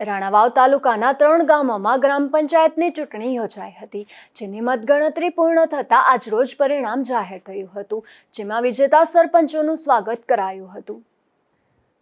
રાણાવાવ તાલુકાના ત્રણ ગામોમાં ગ્રામ પંચાયતની ચૂંટણી યોજાઈ હતી, જેની મતગણતરી પૂર્ણ થતાં આજરોજ પરિણામ જાહેર થયું હતું, જેમાં વિજેતા સરપંચોનું સ્વાગત કરાયું હતું.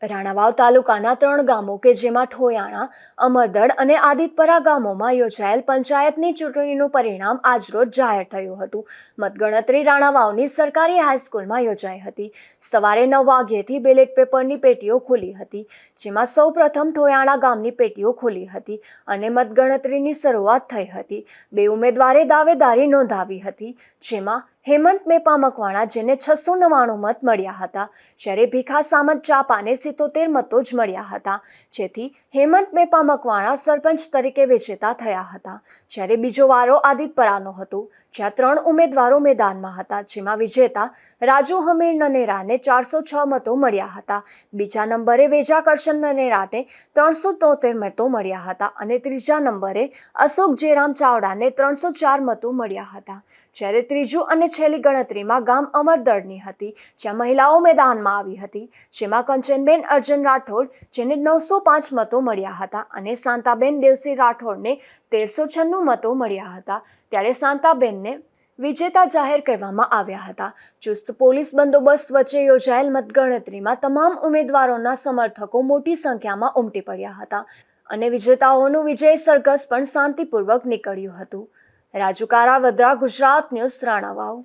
રાણાવાવ તાલુકાના ત્રણ ગામો કે જેમાં ઠોયાણા, અમરદડ અને આદિતપરા ગામોમાં યોજાયેલ પંચાયતની ચૂંટણીનું પરિણામ આજરોજ જાહેર થયું હતું. મતગણતરી રાણાવાવની સરકારી હાઈસ્કૂલમાં યોજાઈ હતી. સવારે નવ વાગ્યેથી બેલેટ પેપરની પેટીઓ ખુલી હતી, જેમાં સૌ પ્રથમ ઠોયાણા ગામની પેટીઓ ખુલી હતી અને મતગણતરીની શરૂઆત થઈ હતી. બે ઉમેદવારે દાવેદારી નોંધાવી હતી, જેમાં હેમંત મેપા મકવાણા જેને છસો નવ્વાણું મત મળ્યા હતા. જ્યારે ભીખા સામંત ચાપાને સિત્તોતેર મતો જ મળ્યા હતા, જેથી હેમંત મેપા મકવાણા સરપંચ તરીકે વિજેતા થયા હતા. જ્યારે બીજો વારો આદિતપરાનો હતો, જ્યાં ત્રણ ઉમેદવારો મેદાનમાં હતા, જેમાં વિજેતા રાજુ હમીર નનેરાને ચારસો છ મતો મળ્યા હતા. બીજા નંબરે વેજા કરશન નનેરાને ત્રણસો તોતેર મતો મળ્યા હતા અને ત્રીજા નંબરે અશોક જેરામ ચાવડાને ત્રણસો ચાર મતો મળ્યા હતા. જ્યારે ત્રીજું અને છેલ્લી ગણતરીમાં ગામ અમરદળની હતી, જ્યાં મહિલાઓ મેદાનમાં આવી હતી, જેમાં કંચનબેન અર્જન રાઠોડ, જેને નવસો પાંચ મતો મળ્યા હતા અને શાંતાબેન દેવસિંહ રાઠોડને તેરસો છન્નું મતો મળ્યા હતા, ત્યારે શાંતાબેનને વિજેતા જાહેર કરવામાં આવ્યા હતા. ચુસ્ત પોલીસ બંદોબસ્ત વચ્ચે યોજાયેલ મતગણતરીમાં તમામ ઉમેદવારોના સમર્થકો મોટી સંખ્યામાં ઉમટી પડ્યા હતા અને વિજેતાઓનું વિજય સરઘસ પણ શાંતિપૂર્વક નીકળ્યું હતું. રાજુ કારાવદ્રા ગુજરાત ન્યૂઝ રાણાવાવ.